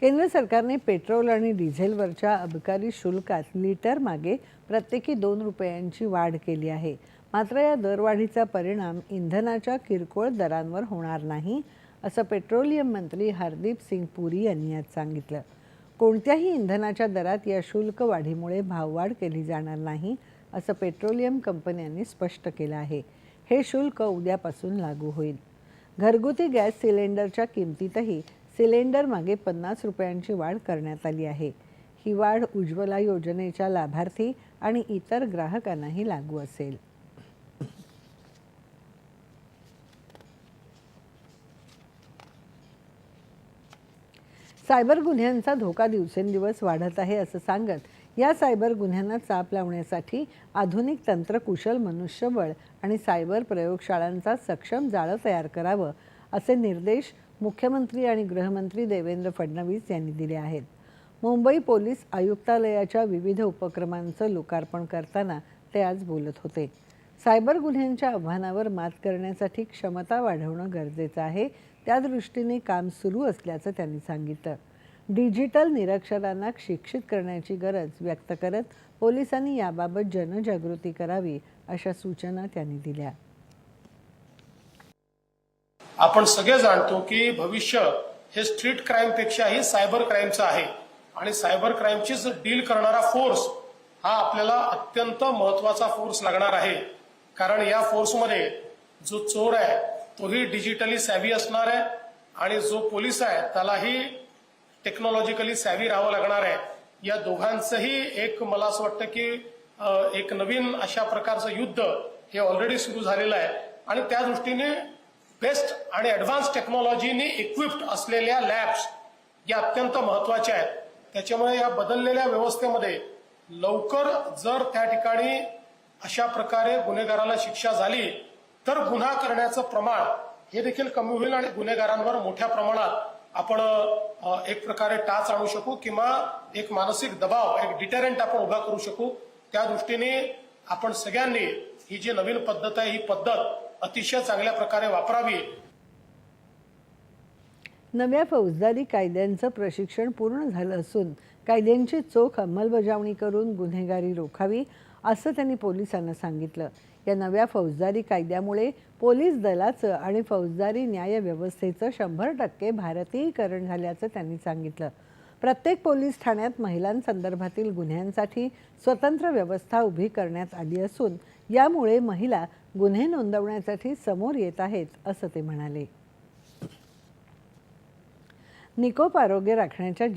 केंद्र सरकारने पेट्रोल आणि डिझेलवरच्या अबकारी शुल्कात लिटर मागे प्रत्येकी दोन रुपयांची वाढ केली आहे. मात्र या दरवाढीचा परिणाम इंधनाच्या किरकोळ दरांवर होणार नाही असं पेट्रोलियम मंत्री हरदीप सिंग पुरी यांनी आज सांगितलं. कोणत्याही इंधनाच्या दरात या शुल्क वाढीमुळे भाववाढ केली जाणार नाही असं पेट्रोलियम कंपन्यांनी स्पष्ट केलं आहे. हे शुल्क उद्यापासून लागू होईल. घरगुती गॅस सिलेंडरच्या किमतीतही सिलेंडर मागे पन्नास रुपयांची वाढ करण्यात आली आहे. ही वाढ उज्ज्वला योजनेच्या लाभार्थी आणि इतर ग्राहकांनाही लागू असेल. सायबर गुन्ह्यांचा धोका दिवसेंदिवस वाढत आहे असं सांगत या सायबर गुन्ह्यांना चाप लावण्यासाठी आधुनिक तंत्रकुशल मनुष्यबळ आणि सायबर प्रयोगशाळांचा सक्षम जाळं तयार करावं असे निर्देश मुख्यमंत्री आणि गृहमंत्री देवेंद्र फडणवीस यांनी दिले आहेत. मुंबई पोलीस आयुक्तालयाच्या विविध उपक्रमांचं लोकार्पण करताना ते आज बोलत होते. सायबर गुन्ह्यांच्या आव्हानावर मात करण्यासाठी क्षमता वाढवणं गरजेचं आहे. त्या दृष्टीने काम सुरू असल्याचं त्यांनी सांगितलं. डिजिटल निरक्षरांना शिक्षित करण्याची गरज व्यक्त करत पोलिसांनी याबाबत जनजागृती करावी अशा सूचना त्यांनी दिल्या. आपण सगळे जाणतो की भविष्य हे स्ट्रीट क्राईमपेक्षाही सायबर क्राईमचं आहे. आणि सायबर क्राईमचीच डील करणारा फोर्स हा आपल्याला अत्यंत महत्त्वाचा फोर्स लागणार आहे. कारण या फोर्समध्ये जो चोर आहे तोही डिजिटली सॅव्ही असणार आहे आणि जो पोलीस आहे त्यालाही टेक्नॉलॉजिकली सॅव्ही राहावं लागणार आहे. या दोघांचंही एक मला असं वाटतं की एक नवीन अशा प्रकारचं युद्ध हे ऑलरेडी सुरू झालेलं आहे. आणि त्या दृष्टीने बेस्ट आणि ॲडव्हान्स टेक्नॉलॉजीने इक्विप्ड असलेल्या लॅब्स या अत्यंत महत्त्वाच्या आहेत. त्याच्यामुळे या बदललेल्या व्यवस्थेमध्ये लवकर जर त्या ठिकाणी अशा प्रकारे गुन्हेगाराला शिक्षा झाली तर गुन्हा करण्याचं प्रमाण हे देखील कमी होईल आणि गुन्हेगारांवर मोठ्या प्रमाणात आपण एक प्रकारे टाच आणू शकू किंवा एक मानसिक दबाव एक डिटेरंट आपण उभा करू शकू. त्या दृष्टीने आपण सगळ्यांनी ही जी नवीन पद्धत आहे ही पद्धत अतिशय चांगल्या प्रकारे वापरावी. नव्या फौजदारी कायद्यांचं प्रशिक्षण पूर्ण झालं असून कायद्यांची चोख अंमलबजावणी करून गुन्हेगारी रोखावी असं त्यांनी पोलिसांना सांगितलं. या नव्या फौजदारी कायद्यामुळे पोलीस दलाचं आणि फौजदारी न्याय व्यवस्थेचं शंभर टक्के भारतीयीकरण झाल्याचं त्यांनी सांगितलं. प्रत्येक पोलीस ठाण्यात महिलांसंदर्भातील गुन्ह्यांसाठी स्वतंत्र व्यवस्था उभी करण्यात आली असून यामुळे महिला गुन्हे नोंदवण्यासाठी समोर येत आहेत असं ते म्हणाले. निकोप आरोग्य राखण्याच्या जीव